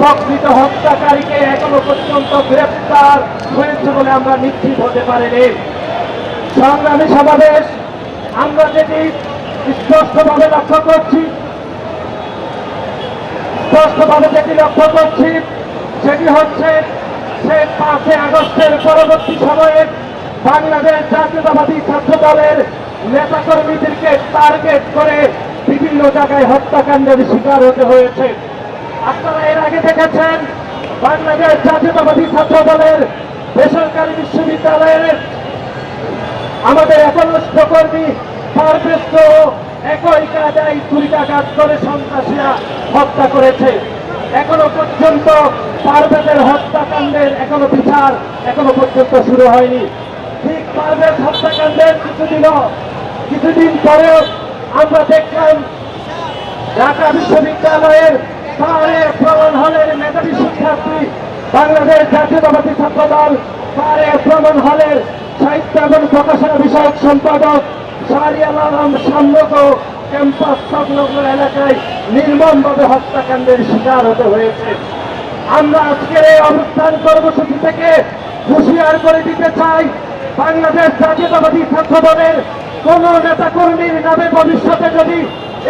প্রকৃত হত্যাকারীকে এখনও পর্যন্ত গ্রেপ্তার হয়েছে বলে আমরা নিশ্চিত হতে পারিনি। সংগ্রামী সমাবেশ, আমরা যেটি স্পষ্টভাবে লক্ষ্য করছি, স্পষ্টভাবে যেটি লক্ষ্য করছি, সেটি হচ্ছে সে পাঁচই আগস্টের পরবর্তী সময়ে বাংলাদেশ জাতীয়তাবাদী ছাত্র দলের নেতাকর্মীদেরকে টার্গেট করে বিভিন্ন জায়গায় হত্যাকাণ্ডের শিকার হতে হয়েছে। আপনারা এর আগে দেখেছেন বাংলাদেশ জাতীয়তাবাদী ছাত্র দলের বেসরকারি বিশ্ববিদ্যালয়ের আমাদের একনিষ্ঠ কর্মী পারভেজকে একই কায়দায় ছুরিকাঘাত করে সন্ত্রাসীরা হত্যা করেছে। এখনও পর্যন্ত পারভেজের হত্যাকাণ্ডের এখনও বিচার এখনও পর্যন্ত শুরু হয়নি। ঠিক পারভেজ হত্যাকাণ্ডের কিছুদিন কিছুদিন পরেও আমরা দেখলাম ঢাকা বিশ্ববিদ্যালয়ের পাহাড়ে প্রমাণ হলের মেধাবী শিক্ষার্থী, বাংলাদেশ জাতীয়তাবাদী ছাত্র দল হলের সাহিত্য এবং প্রকাশনা বিষয়ক সম্পাদক শাহরিয়াল আলম সাম্যক ক্যাম্পাস সংলগ্ন এলাকায় নির্মমভাবে হত্যাকাণ্ডের শিকার হতে হয়েছে। আমরা আজকের এই কর্মসূচি থেকে হুঁশিয়ার করে দিতে চাই, বাংলাদেশ জাতীয়তাবাদী ছাত্র দলের কোন নেতা কর্মীর নামে ভবিষ্যতে যদি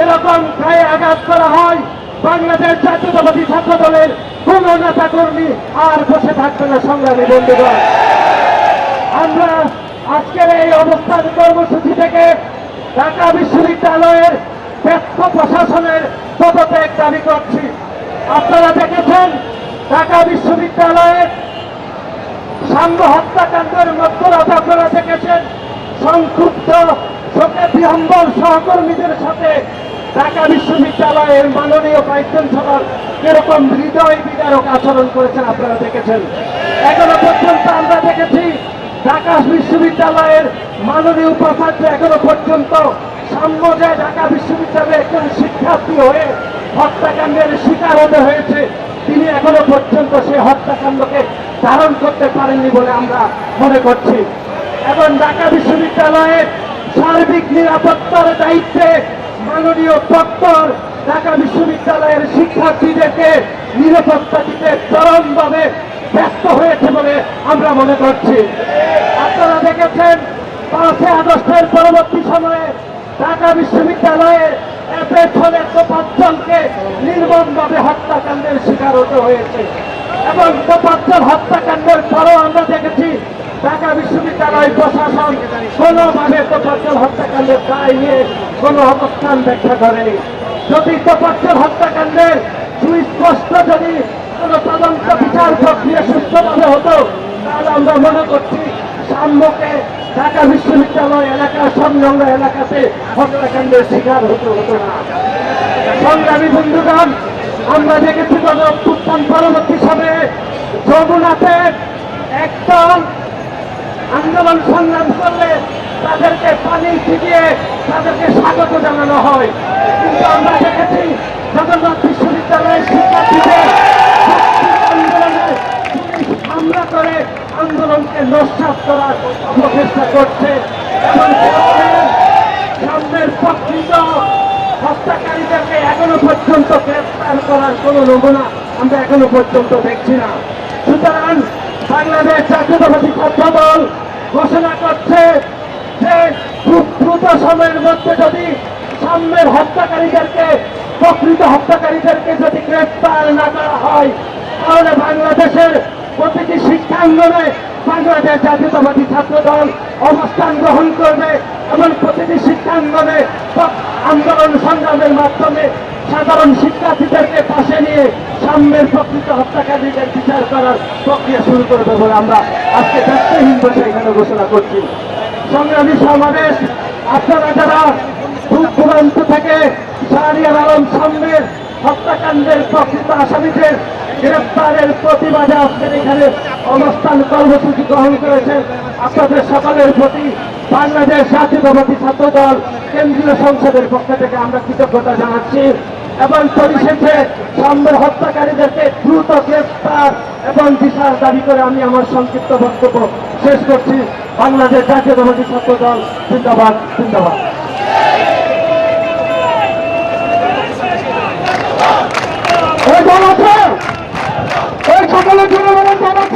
এরকম গায়ে আঘাত করা হয় বাংলাদেশ জাতীয়তাবাদী ছাত্র দলের কোন নেতা কর্মী আর বসে থাকবে না সংগ্রামী বন্ধুগণ। আমরা আজকের এই অবস্থান কর্মসূচি থেকে ঢাকা বিশ্ববিদ্যালয়ের ব্যর্থ প্রশাসনের পদত্যাগ দাবি করছি। আপনারা দেখেছেন, ঢাকা বিশ্ববিদ্যালয়ের সাম্য হত্যাকাণ্ডের মধ্যরাত আপনারা দেখেছেন, সংক্ষুব্ধ সহকর্মীদের সাথে ঢাকা বিশ্ববিদ্যালয়ের মাননীয় ভাইস চ্যান্সেলর কীরকম হৃদয় বিদারক আচরণ করেছেন আপনারা দেখেছেন। এখনও পর্যন্ত আমরা দেখেছি ঢাকা বিশ্ববিদ্যালয়ের মাননীয় উপাচার্য এখনও পর্যন্ত সাম্য যে ঢাকা বিশ্ববিদ্যালয়ের একজন শিক্ষার্থী হয়ে হত্যাকাণ্ডের শিকার হতে হয়েছে, তিনি এখনও পর্যন্ত সেই হত্যাকাণ্ডকে ধারণ করতে পারেননি বলে আমরা মনে করছি। এবং ঢাকা বিশ্ববিদ্যালয়ের সার্বিক নিরাপত্তার দায়িত্বে মাননীয় প্রক্টর ঢাকা বিশ্ববিদ্যালয়ের শিক্ষার্থীদেরকে নিরাপত্তা দিতে চরমভাবে ব্যস্ত হয়েছে বলে আমরা মনে করছি। আপনারা দেখেছেন পাঁচই আগস্টের পরবর্তী সময়ে ঢাকা বিশ্ববিদ্যালয়ের পেছনে তো পাঁচজনকে নির্মমভাবে হত্যাকাণ্ডের শিকার হতে হয়েছে। এবং তোপাত্তর হত্যাকাণ্ডের পরও আমরা দেখেছি ঢাকা বিশ্ববিদ্যালয় প্রশাসন কোনোভাবে তোপাত্তর হত্যাকাণ্ডের দায় নিয়ে কোনো অবস্থান ব্যাখ্যা করেনি যদি তোপাত্তর হত্যাকাণ্ডের সুস্পষ্ট যদি কোনো তদন্ত বিচার প্রক্রিয়া সুস্থভাবে হতো, তাহলে আমরা মনে করছি সাম্যকে ঢাকা বিশ্ববিদ্যালয় এলাকা, সংলগ্ন এলাকাতে হত্যাকাণ্ডের শিকার হতে হতো না। সংগ্রামী বন্ধুগণ, আমরা দেখেছি গত অভ্যুত্থান পরবর্তী সময়ে যমুনাতে একদল আন্দোলন সংগ্রাম করলে তাদেরকে পানি ছিটিয়ে তাদেরকে স্বাগত জানানো হয়। কিন্তু আমরা দেখেছি জগন্নাথ বিশ্ববিদ্যালয়ের শিক্ষার্থীদের আন্দোলনে করে আন্দোলনকে নস্বাত করার প্রচেষ্টা করছে। এবং সামনের প্রকৃত হত্যাকারীদেরকে এখনও পর্যন্ত গ্রেফতার করার কোনো নমুনা আমরা এখনও পর্যন্ত দেখছি না। সুতরাং বাংলাদেশ জাতীয়তাবাদী ছাত্র দল ঘোষণা করছে যে খুব দ্রুত সময়ের মধ্যে যদি সামনের হত্যাকারীদেরকে, প্রকৃত হত্যাকারীদেরকে যদি গ্রেপ্তার না করা হয়, তাহলে বাংলাদেশের প্রতিটি শিক্ষাঙ্গনে বাংলাদেশ জাতীয়তাবাদী ছাত্র দল অবস্থান গ্রহণ করবে এবং প্রতিটি শিক্ষাঙ্গনে আন্দোলন সংগ্রামের মাধ্যমে সাধারণ শিক্ষার্থীদেরকে পাশে নিয়ে সাম্যের প্রকৃত হত্যাকারীদের বিচার করার প্রক্রিয়া শুরু করবে বলে আমরা আজকে ব্যস্তহীন বসে এখানে ঘোষণা করছি। সংগ্রামী সমাবেশ, আপনারা যারা দূর দূরান্ত থেকে শাহরিয়ার আলম সামনের হত্যাকাণ্ডের প্রকৃত আসামিদের গ্রেফতারের প্রতিবাদে আজকের এখানে অবস্থান কর্মসূচি গ্রহণ করেছেন আপনাদের সকলের প্রতি বাংলাদেশ জাতীয়তাবাদী ছাত্র দল কেন্দ্রীয় সংসদের পক্ষ থেকে আমরা কৃতজ্ঞতা জানাচ্ছি। এবং পরিশেষে সাম্যের হত্যাকারীদেরকে দ্রুত গ্রেফতার এবং বিচার দাবি করে আমি আমার সংক্ষিপ্ত বক্তব্য শেষ করছি। বাংলাদেশ জাতীয়তাবাদী ছাত্র দল জিন্দাবাদ। জিন্দাবাদ দল